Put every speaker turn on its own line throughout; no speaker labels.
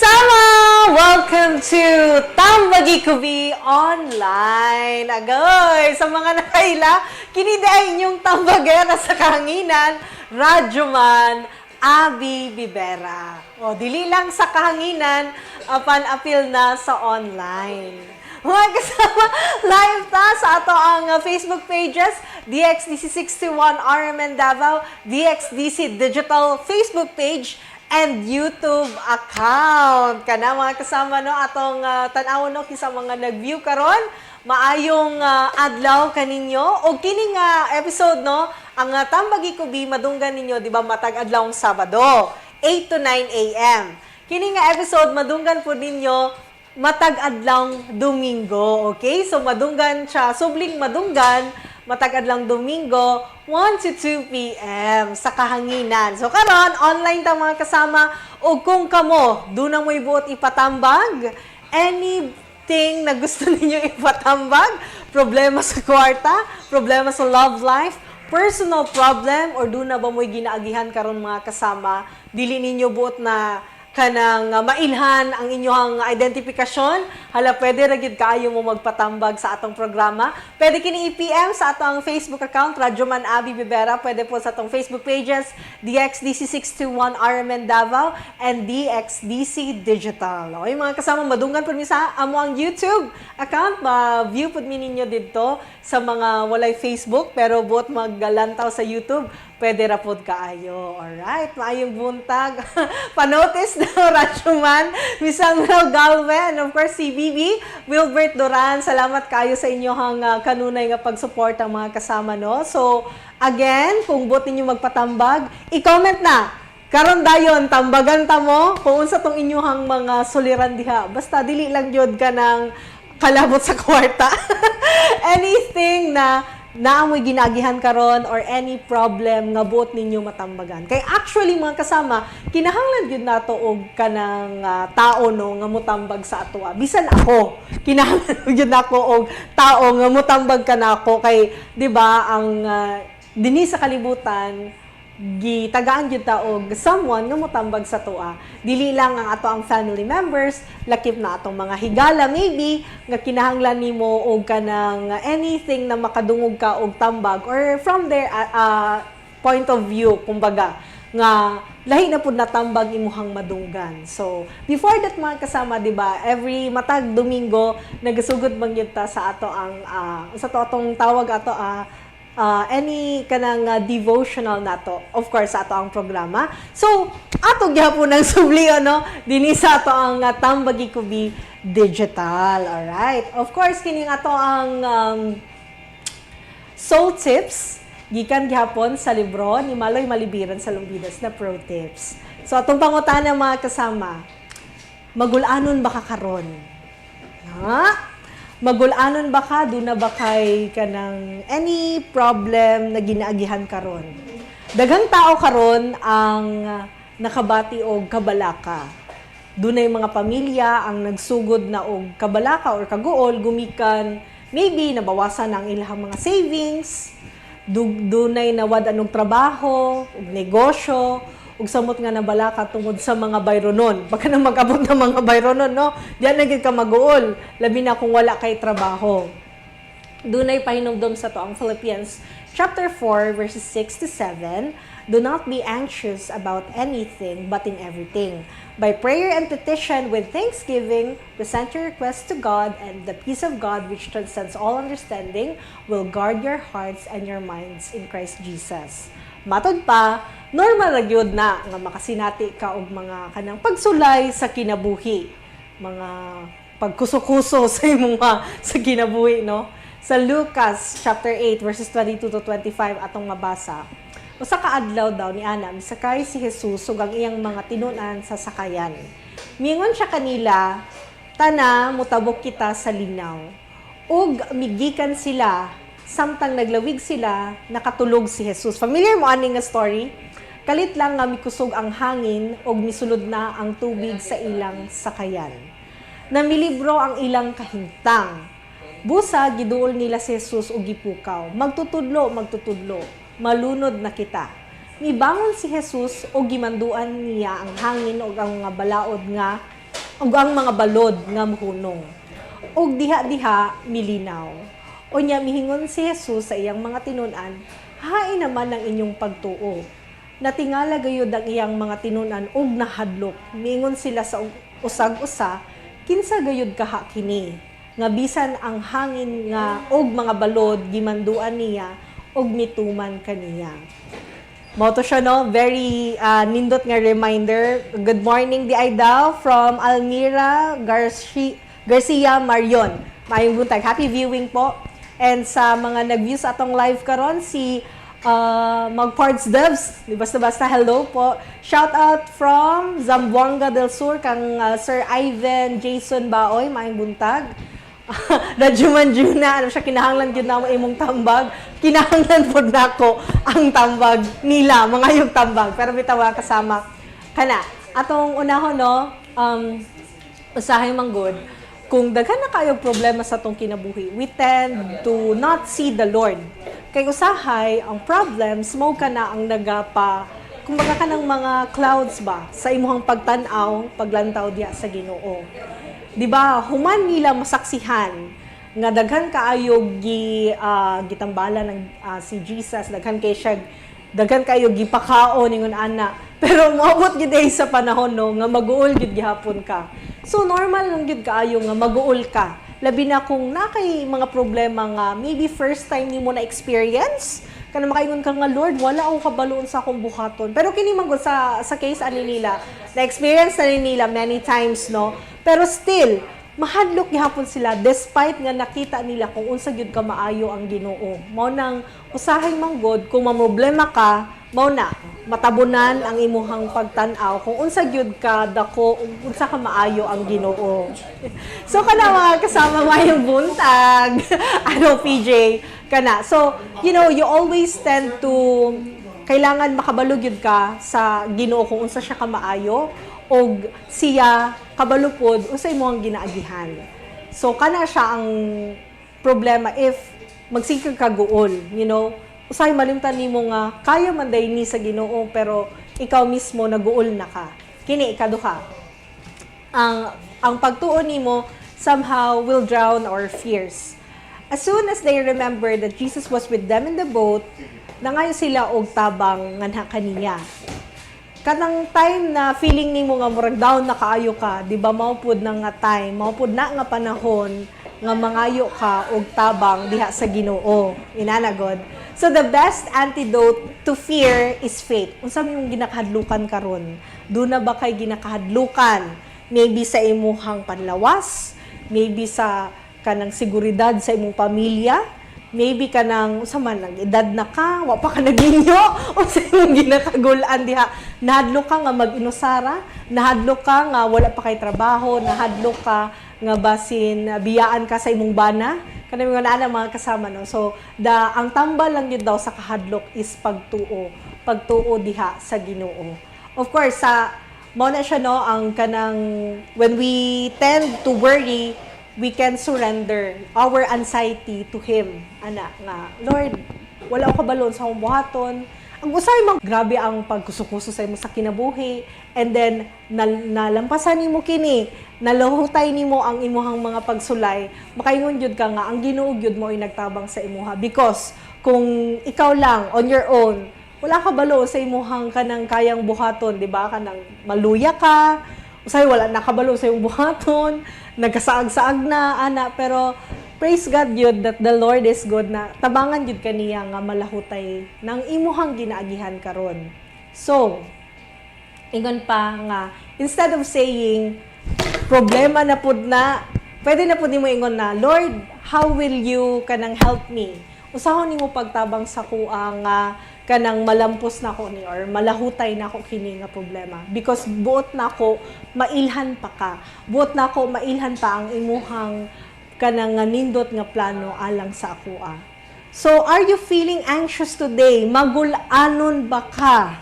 Kasama! Welcome to Tambagi Kubi Online. Agoy, sa mga nakaila, kiniday inyong tambagera sa kahanginan, Radyoman Abi Bibera. O, dili lang sa kahanginan, apan appeal na sa online. Mga kasama, live ta sa ato ang Facebook pages, DXDC61 RMN Davao, DXDC Digital Facebook page, and YouTube account. Kana mga kasama no atong uh, tan-awon no kisa mga nag-view karon maayong uh, adlaw kaninyo o kini nga episode no ang uh, tambagi kubi madunggan ninyo di ba matag adlawng Sabado 8 to 9 AM. Kini nga episode madunggan po ninyo matag adlawng Domingo, okay? So madunggan siya, subling madunggan matag adlawng Domingo 1 to 2 p.m. sa kahanginan. So karon online ta mga kasama. O kung kamo dunang may buot ipatambag. Anything na gusto ninyo ipatambag, problema sa kwarta, problema sa love life, personal problem? Or doon na ba mo'y ginaagihan karon mga kasama, dili ninyo buot na kanang uh, mailhan ang inyong identifikasyon. Hala, pwede ra gyud kaayo mo magpatambag sa atong programa. Pwede kini i-PM sa atong Facebook account, Radyoman Abi Bibera. Pwede po sa atong Facebook pages, DXDC621 RMN Davao and DXDC Digital. Okay, mga kasama, madunggan po sa amo ang YouTube account. Ma-view po ninyo dito sa mga walay Facebook, pero buot maggalantaw sa YouTube pwede ra pod kaayo. Alright, maayong buntag. Panotice na Rachuman, Misang Mel Galve, and of course si Bibi, Wilbert Duran. Salamat kayo sa inyong uh, kanunay nga pag-support ang mga kasama no. So, again, kung buot ninyo magpatambag, i-comment na Karon dayon tambagan ta mo kung unsa tong inyong mga suliran diha. Basta dili lang jud ka ng kalabot sa kwarta. Anything na naamoy ginagihan karon or any problem nga buot ninyo matambagan. Kay actually mga kasama, kinahanglan gyud nato og kanang uh, tao no nga motambag sa atoa. Bisan ako, kinahanglan gyud nako og tao nga motambag kanako kay 'di ba ang uh, dinhi sa kalibutan gitagaan gyud ta og someone nga motambag sa toa dili lang ang ato ang family members lakip na atong mga higala maybe nga kinahanglan nimo og kanang anything na makadungog ka og tambag or from their uh, uh, point of view kumbaga nga lahi na pud natambag imuhang madunggan. So before that mga kasama di ba every matag domingo nagasugod man gyud ta sa ato ang uh, sa to tawag ato uh, uh, any kanang uh, devotional nato of course ato ang programa. So ato gyapon ang subli ano? Dinhi sa ato ang uh, tambagi kubi digital. All right of course kining ato ang um, soul tips. Gikan gyapon sa libro ni Maloy Malibiran sa Lumbidas na pro tips. So atong pangutana mga kasama. Magulanon ba ka karon. Ha magulanon ba ka? Do na ba kay kanang any problem na ginaagihan karon daghang tao karon ang nakabati og kabalaka dunay mga pamilya ang nagsugod na og kabalaka or kaguol gumikan. Maybe nabawasan ang ilang mga savings. Dunay nawad anong trabaho og negosyo ug samot nga nabalaka tungod sa mga bayronon. Baka na mag-abot ng mga bayronon, no? Diyan na gid ka mag-uol, labi na kung wala kay trabaho. Dunay pahinumdom sa to ang Philippians chapter 4 verses 6 to 7. Do not be anxious about anything, but in everything. By prayer and petition with thanksgiving, present your requests to God, and the peace of God, which transcends all understanding, will guard your hearts and your minds in Christ Jesus. Matod pa, normal ra gyud na nga makasinati ka og mga kanang pagsulay sa kinabuhi. Mga pagkuso-kuso sa imong sa kinabuhi, no? Sa Lucas chapter 8 verses 22 to 25 atong mabasa. Usa ka adlaw daw ni Ana misakay si Jesus ug ang iyang mga tinunan sa sakayan. Mingon siya kanila, "Tana, mutabok kita sa linaw." Ug migikan sila samtang naglawig sila, nakatulog si Jesus. Familiar mo ani nga story? Kalit lang nga mikusog ang hangin og misulod na ang tubig sa ilang sakayan. Namilibro ang ilang kahintang. Busa giduol nila si Jesus og gipukaw. Magtutudlo, magtutudlo. Malunod na kita. mibangon si Jesus o gimanduan niya ang hangin o ang mga balaod nga o ang mga balod nga muhunong. O diha-diha milinaw. O niya mihingon si Jesus sa iyang mga tinunan, hain naman ang inyong pagtuo. Natingala gayud ang iyang mga tinunan og nahadlok. Mingon sila sa usag-usa, kinsa gayud kaha kini. Nga bisan ang hangin nga og mga balod gimanduan niya og mituman kaniya. Mo to siya no, very ah, nindot nga reminder. Good morning di Aidao from Almira Garci Garcia Marion. Mayong buntag. Happy viewing po. And sa mga nag-view sa atong live karon si uh, Magparts Devs, di basta-basta hello po. Shout out from Zamboanga del Sur kang ah, Sir Ivan Jason Baoy, mayong buntag. Radyo Juna, ano siya, kinahanglan yun na mo imong tambag. Kinahanglan po na ko ang tambag nila, mga yung tambag. Pero bitawa kasama kana. Atong unahon, no, um, usahay manggod, kung daghan na kayo problema sa tong kinabuhi, we tend to not see the Lord. Kay usahay, ang problems, mo ka na ang nagapa, kumbaga ka ng mga clouds ba, sa imuhang pagtanaw, paglantaw diya sa ginoo. Di ba, human nila masaksihan, nga daghan kaayo gi ah, gitambala ng ah, si Jesus daghan kay siya daghan kayo gipakaon ningon ana. Pero moabot gid ay sa panahon no nga maguol gid gihapon ka. So normal lang gid kaayo nga maguol ka. Labi na kung na kay mga problema nga maybe first time nimo na experience kana makaingon ka nga Lord wala akong kabaloon sa akong buhaton. Pero kini man sa sa case ani nila na experience na ni nila many times no? Pero still mahadlok gihapon sila despite nga nakita nila kung unsa gyud ka maayo ang Ginoo. Mao nang usahay manggod kung mamroblema ka, mao na matabunan ang imuhang pagtan-aw kung unsa gyud ka dako unsa ka maayo ang Ginoo. so kana mga kasama mayong buntag. ano PJ kana. So, you know, you always tend to kailangan makabalo gyud ka sa Ginoo kung unsa siya ka maayo og siya kabalupod unsay mo ang ginaagihan. So kana siya ang problema if magsikag ka guol, you know. Usay malimtan nimo nga kaya man day ni sa Ginoo pero ikaw mismo naguol na ka. Kini ikaduha. Ang ang pagtuo nimo somehow will drown our fears. As soon as they remember that Jesus was with them in the boat, nangayo sila og tabang nga kaniya kanang time na feeling nimo nga murag down na kaayo ka, di ba mao pud na nga time, mao pud na nga panahon nga mangayo ka og tabang diha sa Ginoo. Inanagod. So the best antidote to fear is faith. Unsa imong ginakahadlukan karon? Do na ba kay ginakahadlukan? Maybe sa imuhang panlawas, maybe sa kanang seguridad sa imong pamilya, maybe ka nang sa man nag edad na ka wa pa ka naginyo. O sa imong ginakagulan diha. Nahadlok ka nga mag-inusara nahadlok ka nga wala pa kay trabaho nahadlok ka nga basin biyaan ka sa imong bana. Kanang mga naa mga kasama no? So da ang tambal lang yun daw sa kahadlok is pagtuo. Pagtuo diha sa Ginoo. Of course sa mo na siya no? Ang kanang when we tend to worry we can surrender our anxiety to Him. Ana, nga, Lord, wala ako balon sa buhaton. Ang usay mang grabe ang pagkusukuso sa imo sa kinabuhi and then nal, nalampasan nimo kini naluhutay nimo ang imuhang mga pagsulay makaingon jud ka nga ang Ginoo gyud mo ay nagtabang sa imuha because kung ikaw lang on your own wala ka balo sa imuhang kanang kayang buhaton di ba kanang maluya ka usay wala nakabalo sa iyong buhaton, nagkasaag-saag na ana. Pero praise God yun that the Lord is good na tabangan yun kaniya nga malahutay ng imuhang ginaagihan karon. So, ingon pa nga instead of saying problema na pud na pwede na pud nimo ingon na Lord how will you kanang help me? Usahon nimo pagtabang sa kuha nga kanang malampos na ko ni or malahutay na ko kini nga problema. Because buot na ko mailhan pa ka. Buot na ko mailhan pa ang imuhang kanang nga nindot nga plano alang sa akoa so are you feeling anxious today? Magul-anon ba ka?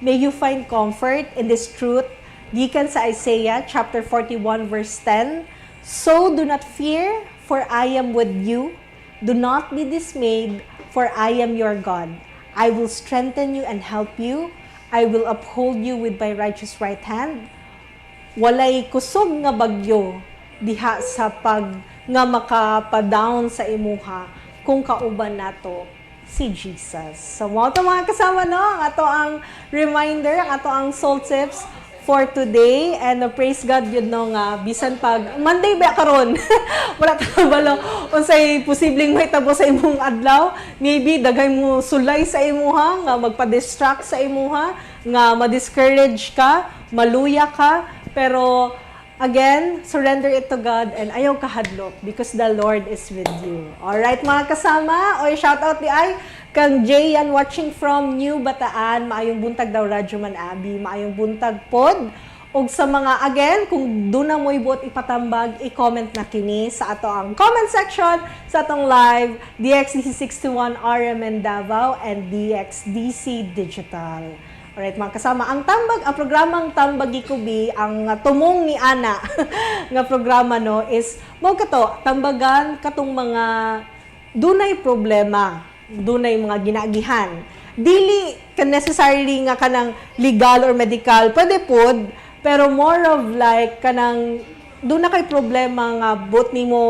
May you find comfort in this truth? Gikan sa Isaiah chapter 41 verse 10 so do not fear for I am with you. Do not be dismayed for I am your God I will strengthen you and help you. I will uphold you with my righteous right hand. Walay kusog nga bagyo diha sa pag nga makapadown sa imuha kung kauban nato si Jesus. So, mo to mga kasama, no? Ato ang reminder, ato ang soul tips for today. And uh, praise God yun no nga, bisan pag, Monday ba karon Wala ka balo. Unsay posibleng may tabo sa imong adlaw. Maybe dagay mo sulay sa imuha, nga magpa-distract sa imuha, nga ma-discourage ka, maluya ka. Pero, Again, surrender it to God and ayaw kahadlok because the Lord is with you. Alright mga kasama, o shout out di ay kang Jay yan watching from New Bataan, maayong buntag daw Radyo Man Abi, maayong buntag pod. Og sa mga, again, kung doon na mo ibuot ipatambag, i-comment na kini sa ato ang comment section sa atong live, DXDC61 RMN Davao and DXDC Digital. Alright, mga kasama, ang tambag, ang programang Tambag Ikubi, ang tumong ni Ana nga programa no is mo kato tambagan katong mga dunay problema, dunay mga ginagihan. Dili ka necessarily nga kanang legal or medical, pwede pod, pero more of like kanang doon na kay problema nga bot nimo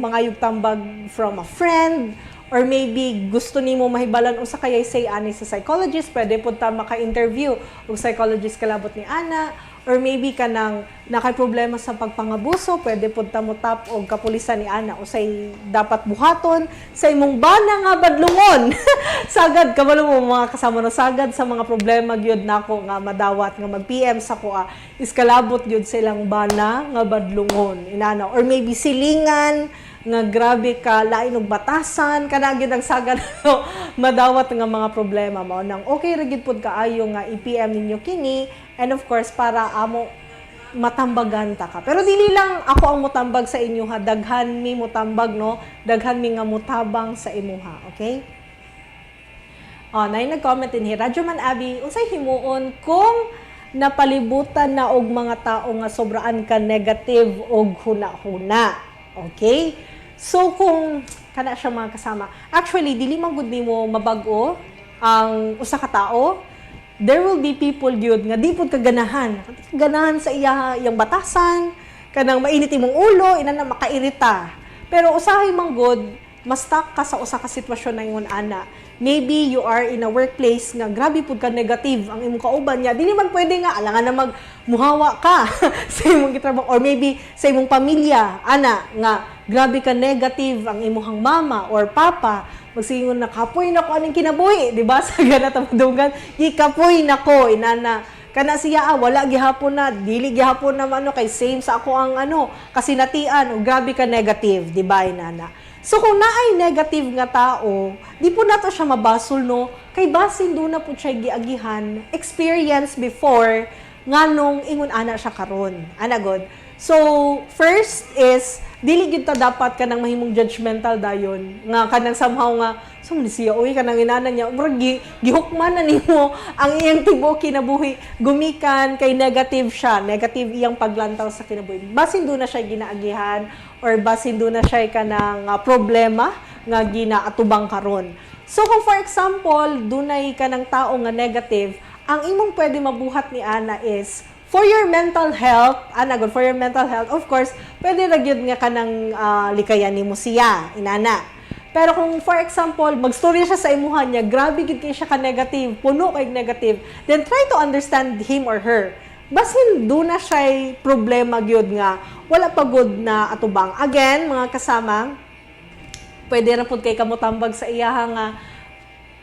mga yung tambag from a friend or maybe gusto nimo mahibalan usa kayay say ani sa psychologist pwede pud ta maka-interview og psychologist kalabot ni ana or maybe kanang nakay problema sa pagpangabuso pwede pud ta mo tap og kapulisan ni ana usay dapat buhaton. Sa imong bana nga badlungon. Sagad kabalo mo mga kasama no sagad sa mga problema gyud nako nga madawat nga mag PM sa ah, is kalabot gyud sa ilang bana nga badlungon inana or maybe silingan nga grabe ka lain og batasan kana gyud ang sagad no, madawat nga mga problema mo nang okay ra gyud pud kaayo nga i-PM ninyo kini and of course para amo matambagan ta ka. Pero dili lang ako ang mutambag sa inyo ha, daghan mi mutambag no, daghan mi nga mutabang sa imuha, okay? Oh, na nag-comment din here. Radyo man Abi, unsay himuon kung napalibutan na og mga tao nga sobraan ka negative og huna-huna. Okay? So kung kana siya mga kasama, actually dili man gud nimo mabag-o ang usa ka tao, there will be people gyud nga di pud kaganahan. Ganahan sa iya yang batasan, kanang mainit imong ulo, ina na makairita. Pero usahay man gud, mas stuck ka sa usa ka sitwasyon na ingon ana. Maybe you are in a workplace nga grabe pud ka negative ang imong kauban niya. Dili man pwede nga alangan na mag muhawa ka sa imong gitrabaho. Or maybe sa imong pamilya ana nga grabe ka negative ang imong mama or papa magsingon na kapoy na ko aning kinabuhi? Di ba? Sa gana tamadungan gikapoy na ko inana kana siya ah, wala gihapon na dili gihapon na ano kay same sa ako ang ano kasi natian o grabe ka negative di ba inana So kung naay negative nga tao, di po nato siya mabasol no, kay basin do na po siya giagihan, experience before nga nung ingon ana siya karon. Ana god. So first is dili gyud ta dapat kanang mahimong judgmental dayon. Nga kanang somehow nga so ni siya uy kanang inana niya. Murag gi, gihukman na nimo ang iyang tibuok kinabuhi. Gumikan kay negative siya. Negative iyang paglantaw sa kinabuhi. Basin do na siya ginaagihan or basin do na siya kanang uh, problema nga ginaatubang karon so kung for example dunay kanang tao nga negative ang imong pwede mabuhat ni ana is for your mental health, ana good, for your mental health, of course, pwede ra gyud nga kanang uh, likayan nimo siya, inana. Pero kung for example, magstorya siya sa imuha niya, grabe gid kay siya ka negative, puno kay negative, then try to understand him or her. Basin do na siya problema gyud nga wala pa good na atubang. Again, mga kasama, pwede ra pud kay kamutambag sa iyaha nga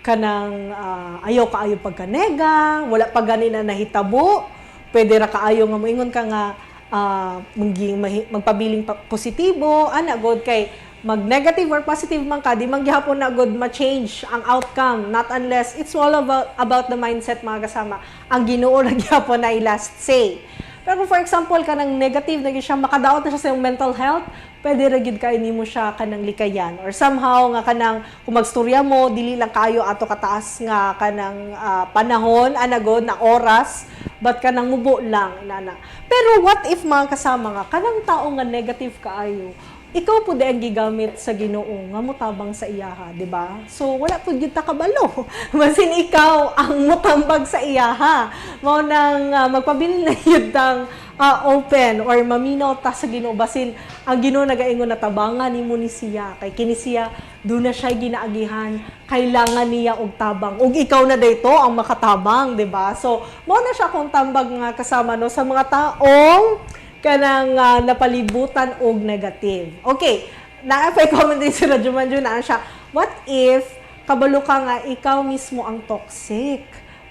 kanang uh, ayaw ka ayaw pagkanega, wala pa gani na nahitabo, pwede ra kaayo nga moingon ka nga uh, maging magpabiling pa- positibo ana god kay mag negative or positive man ka di man gihapon na god ma-change ang outcome. Not unless it's all about about the mindset mga kasama. Ang Ginoo ra gihapon na i-last say. Pero for example kanang negative na siya makadaot na siya sa iyong mental health pwede ra gyud kay nimo siya kanang likayan. Or somehow nga kanang kung magstorya mo dili lang kayo ato kataas nga kanang uh, panahon anagod na oras but kanang mubo lang nana. Pero what if mga kasama nga kanang tao nga negative kaayo ikaw po ang gigamit sa Ginoo nga mutabang sa iyaha, di ba? So wala po gyud ta kabalo. Masin ikaw ang mutambag sa iyaha. Mao nang uh, magpabilin na yun tang ah, open or maminaw ta sa Ginoo basin ang Ginoo nagaingon na tabangan nimo ni siya kay kini siya do na siya ginaagihan kailangan niya og tabang ug ikaw na dayto ang makatabang di ba so mo na siya kung tambag nga kasama no sa mga taong kanang ah, napalibutan og negative okay na pa comment din si Radyo na siya what if kabalo ka nga ikaw mismo ang toxic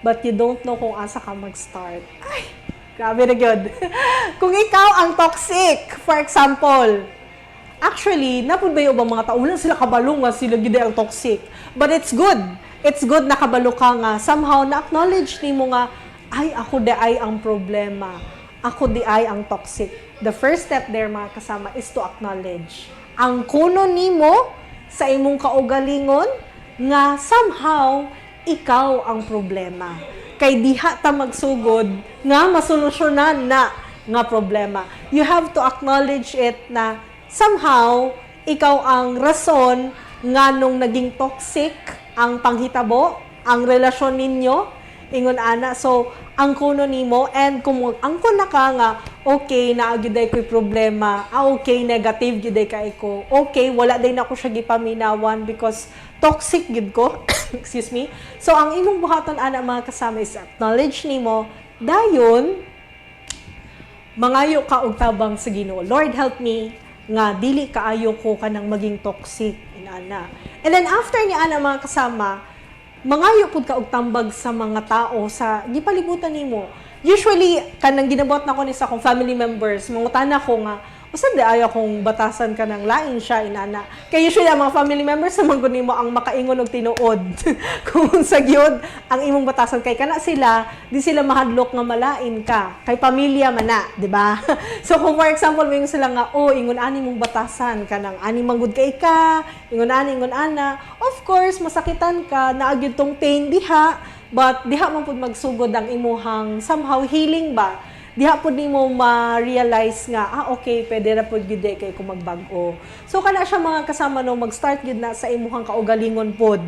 but you don't know kung asa ka mag-start ay Grabe na yun. Kung ikaw ang toxic, for example, actually, napod ba yung mga tao, wala sila kabalo nga sila gid ang toxic. But it's good. It's good na kabalo ka nga. Somehow, na-acknowledge ni mo nga, ay, ako di ay ang problema. Ako di ay ang toxic. The first step there, mga kasama, is to acknowledge. Ang kuno nimo sa imong kaugalingon, nga somehow, ikaw ang problema kay diha ta magsugod nga masolusyonan na nga problema. You have to acknowledge it na somehow ikaw ang rason nga nung naging toxic ang panghitabo, ang relasyon ninyo, ingon ana. So, ang kuno nimo and kung ang kuno ka nga okay na gyuday ko'y problema. Ah okay negative gyuday kay ko okay wala day na ako siya gipaminawan because toxic gid ko. Excuse me. So ang imong buhaton ana mga kasama is acknowledge nimo dayon mangayo ka og tabang sa Ginoo. Lord help me nga dili kaayo ko kanang maging toxic inana and then after ni ana mga kasama mangayo pud ka og tambag sa mga tao sa gipalibutan nimo. Usually kanang ginabot na ko ni sa akong family members, mangutana ko nga Usa di ayaw kung batasan ka ng lain siya inana. Kay usually ang mga family members sa mga nimo ang makaingon og tinuod. kung sa gyud ang imong batasan kay kana sila, di sila mahadlok nga malain ka. Kay pamilya man na, di ba? so kung for example mo sila nga, oh, ingon ani mong batasan kanang ani manggod kay ka, ingon ani ingon ana. Of course, masakitan ka, naagyud tong pain diha, but diha man pud magsugod ang imuhang somehow healing ba? Diha po nimo ma-realize nga ah okay pwede ra pud gyud kay ko magbag-o. So kana siya mga kasama no mag-start gyud na sa imuhang kaugalingon pod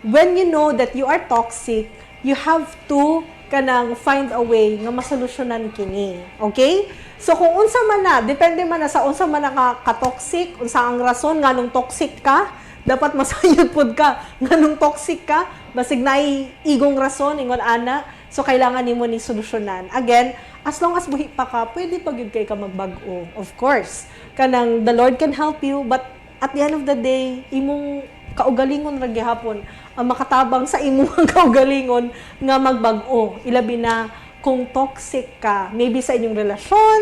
when you know that you are toxic you have to kanang find a way nga masolusyonan kini okay? So kung unsa man na depende man na sa unsa man na ka, ka-toxic unsa ang rason nganong toxic ka dapat masayod pod ka nganong toxic ka. Basig naay igong rason ingon ana so kailangan nimo ni solusyonan again as long as buhi pa ka, pwede pa kay ka magbag-o. Of course, kanang the Lord can help you, but at the end of the day, imong kaugalingon ra gihapon ang makatabang sa imong kaugalingon nga magbag-o. Ilabi na kung toxic ka, maybe sa inyong relasyon,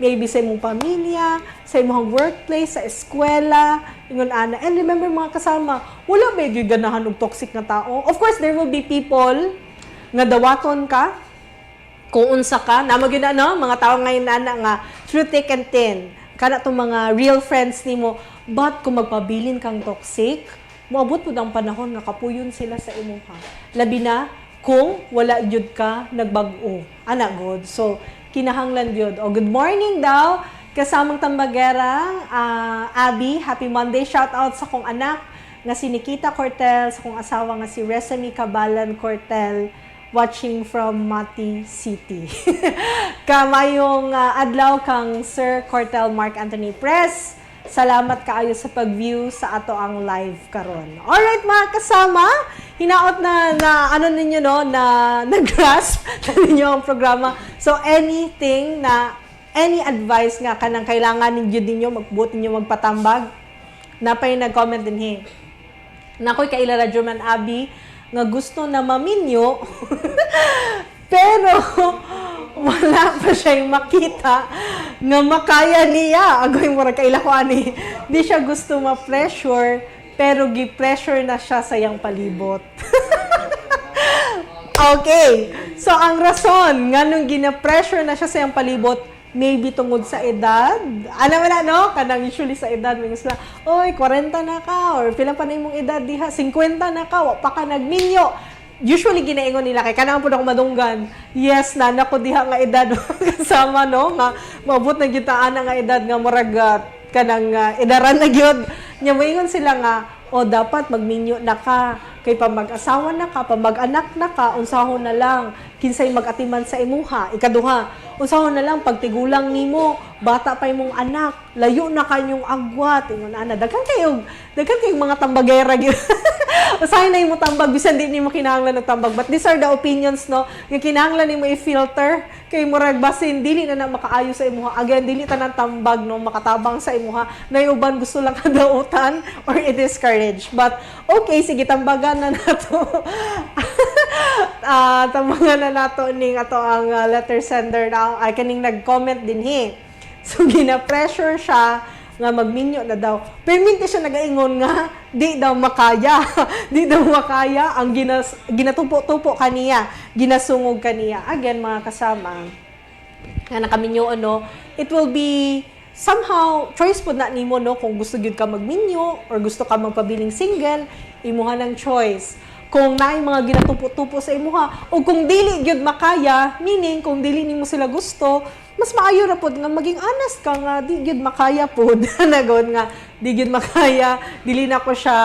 maybe sa imong pamilya, sa imong workplace, sa eskwela, ingon ana. And remember mga kasama, wala gyud ganahan og toxic nga tao? Of course, there will be people nga dawaton ka, kung unsa ka na magyud ano mga tao ngayon na nga through thick and thin. Kana tong mga real friends nimo but kung magpabilin kang toxic moabot pud ang panahon nga kapuyon sila sa imuha labi na kung wala jud ka nagbag-o. Ana god. So kinahanglan jud o good morning daw kasamang tambagera uh, Abby. Happy Monday. Shout out sa kong anak nga si Nikita Cortel sa kong asawa nga si Resami Cabalan Cortel watching from Mati City. Kamayong uh, adlaw kang Sir Cortel Mark Anthony Press. Salamat kaayo sa pag-view sa ato ang live karon. Alright mga kasama, hinaot na na ano ninyo no na nag-grasp na ninyo ang programa. So anything na any advice nga kanang kailangan ninyo ninyo magbuot ninyo magpatambag, napay nag-comment din he. Nakoy kaila radyo man abi nga gusto na maminyo pero wala pa siya makita nga makaya niya. Agoy mo kaila ko ani. Di siya gusto ma-pressure pero gi-pressure na siya sa yang palibot. okay. So ang rason nga nung gina-pressure na siya sa yang palibot, maybe tungod sa edad. Ano man na, no? Kanang usually sa edad, may na, oy, 40 na ka, or pila pa na imong edad diha, 50 na ka, wa pa ka nagminyo. Usually, ginaingon nila, kay kanang po ako madunggan, yes, na, nako diha nga edad, kasama, no? Nga, maabot na gitaan nga edad nga muragat, kanang uh, idaran na gyud nya moingon sila nga o dapat magminyo na ka kay pa mag-asawa na ka pa mag-anak na ka unsahon na lang kinsay mag-atiman sa imuha ikaduha. Unsahon na lang pagtigulang nimo bata pa imong anak layo na kanyong agwat ingon ana daghan kayo daghan kayong mga tambagera gyud usahay na imo tambag bisan di nimo kinahanglan og tambag. But these are the opinions no nga kinahanglan nimo i-filter. Kay murag basin dili na na makaayo sa imuha. Again dili tanan tambag no makatabang sa imuha. Na yung uban gusto lang kadautan or i-discourage. But okay sige tambagan na nato ah tambagan na nato ning ato ang ah, letter sender na ay kaning nag-comment din he so gina-pressure siya nga magminyo na daw. Perminti siya nagaingon nga, di daw makaya. di daw makaya ang ginas, ginatupo-tupo kaniya, ginasungog kaniya. Again, mga kasama, nga nakaminyo ano, it will be somehow choice po na nimo no kung gusto gyud ka magminyo or gusto ka magpabiling single, imuha ng choice. Kung naay mga ginatupo-tupo sa imuha o kung dili gyud makaya, meaning kung dili nimo sila gusto, mas maayo ra pod nga maging honest ka nga di gyud makaya pod nagon nga di gyud makaya dili na ko siya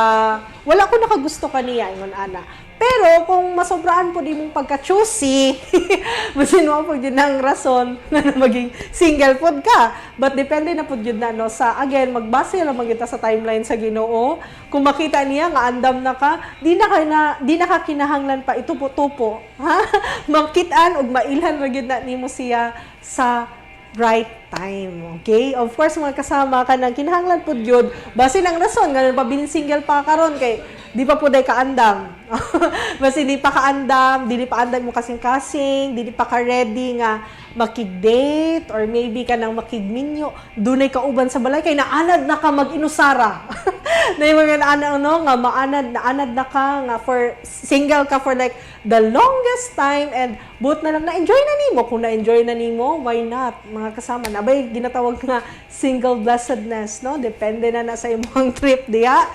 wala ko nakagusto kaniya ingon ana pero kung masobraan po di mong pagka-choosy, masin mo po yun ang rason na maging single pod ka. But depende na po yun na, no, sa, again, magbase lang magita sa timeline sa ginoo. Kung makita niya nga andam na ka, di na ka, na, di na ka kinahanglan pa itupo-tupo. Ha? Makitaan og mailhan ra gyud na nimo siya sa right time. Okay? Of course, mga kasama ka ng kinahanglan po yun. Base ng rason, nga pabiling single pa karon kay di pa po day kaandam. Basi di pa kaandam, di pa andam mo kasing-kasing, di pa ka ready nga makig-date or maybe ka nang makigminyo, dunay ka uban sa balay kay naanad na ka mag-inusara. na yung mga naanad no, nga maanad, naanad na ka nga for single ka for like the longest time and but na lang na-enjoy na nimo. Kung na-enjoy na nimo, why not? Mga kasama na bay ginatawag nga single blessedness, no? Depende na na sa imong trip diya.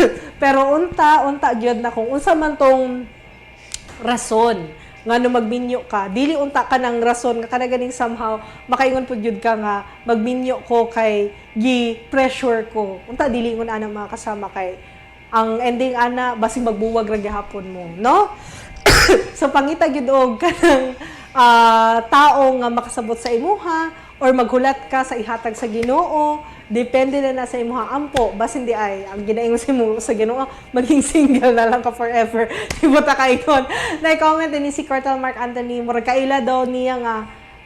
Pero unta, unta gyud na kung unsa man tong rason nga no magminyo ka dili unta ka ng rason nga kana ganing somehow makaingon pud gyud ka nga magminyo ko kay gi pressure ko. Unta dili ngon ana mga kasama kay ang ending ana basig magbuwag ra gihapon mo no? So pangita gyud og kanang ah, tao nga makasabot sa imuha or maghulat ka sa ihatag sa Ginoo depende na na sa imuha ampo bas hindi ay ang ginaingon sa mo sa Ginoo maging single na lang ka forever. Di mo ta kaingon na comment ni si Cortal Mark Anthony murag kaila daw niya nga.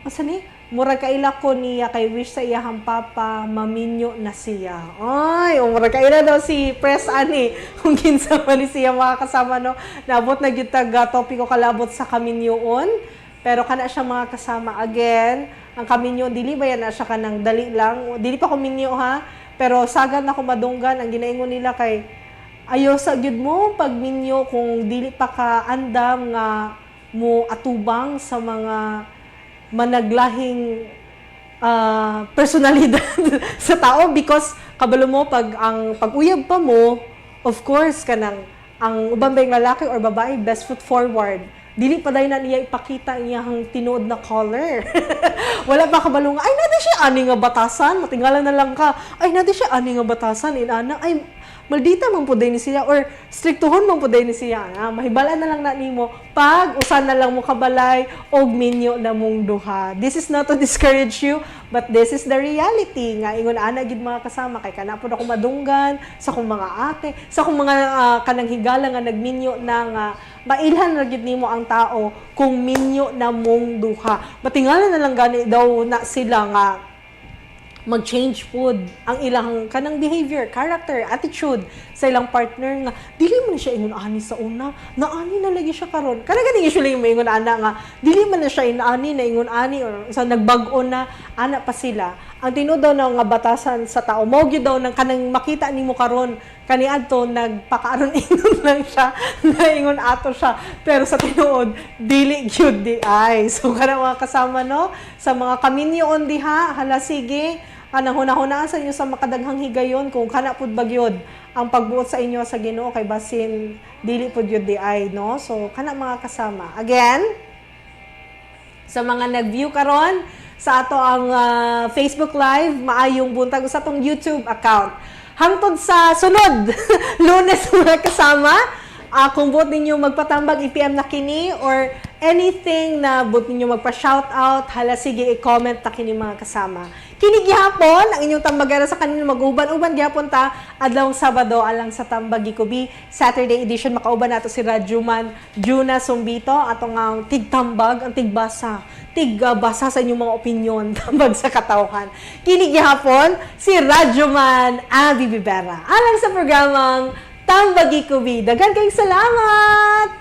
Asa ni? Murag kaila ko niya kay wish sa iyahang papa maminyo na siya. Ay o murag kaila daw si Press Ani kung kinsa man ni siya mga kasama no? Nabot na gyud tag topiko kalabot sa kaminyoon pero kana siya mga kasama. Again ang kaminyo dili ba yan na siya kanang dali lang? Dili pa ko minyo ha? Pero sagad na madunggan ang ginaingon nila kay ayo sa gyud mo pag minyo kung dili pa ka andam nga mo atubang sa mga managlahing ah, personalidad sa tao because kabalo mo pag ang pag-uyab pa mo of course kanang ang ubang lalaki or babae best foot forward dili pa dahil na niya ipakita iyang tinuod na color. Wala pa kabalo nga, ay nadi siya ani nga batasan, matingalan na lang ka. Ay nadi siya ani nga batasan, inana, ay maldita man po ni siya or striktuhon man po ni siya. Ah, mahibala na lang na nimo pag usan na lang mo kabalay og minyo na mong duha. This is not to discourage you, but this is the reality nga ingon ana gid mga kasama kay kana po ako madunggan sa kong mga ate, sa kong mga ah, kanang higala nga nagminyo na nga mailhan ra gid nimo ang tao kung minyo na mong duha. Matingalan na lang gani daw na sila nga mag-change food ang ilang kanang behavior, character, attitude sa ilang partner nga dili man siya ingon ani sa una, naani na lagi siya karon. Kana gani usually yung ingon ana nga dili man siya inaani na ingon ani or sa nagbag-o na ana pa sila. Ang tinuod daw nga batasan sa tao mo gyud daw nang kanang makita nimo karon. Kani adto nagpakaaron ingon lang siya na ingon ato siya. Pero sa tinuod dili gyud di ay. So kana mga kasama no? Sa mga kaminyoon diha hala sige. Anang hunahunaan sa inyo sa makadaghang higayon kung kana pud bagyod ang pagbuot sa inyo sa Ginoo kay basin dili pud gyud di ay no? So kana mga kasama. Again sa mga nag-view karon sa ato ang ah, Facebook Live, maayong buntag sa atong YouTube account. Hangtod sa sunod, lunes mga kasama, Ah, kung buot ninyo magpatambag IPM na kini or anything na buot ninyo magpa-shoutout, hala sige i-comment ta kini mga kasama. Kini gihapon ang inyong tambagara sa kanino mag-uban-uban gihapon ta adlawng Sabado alang sa Tambag Gikubi Saturday edition makauban nato si Radjuman Juna Sumbito atong ang tigtambag ang tigbasa tigbasa sa inyong mga opinion tambag sa katawhan. Kini gihapon si Radjuman Abi Bibera alang sa programang Tambagi Kubi. Dagan kayong salamat!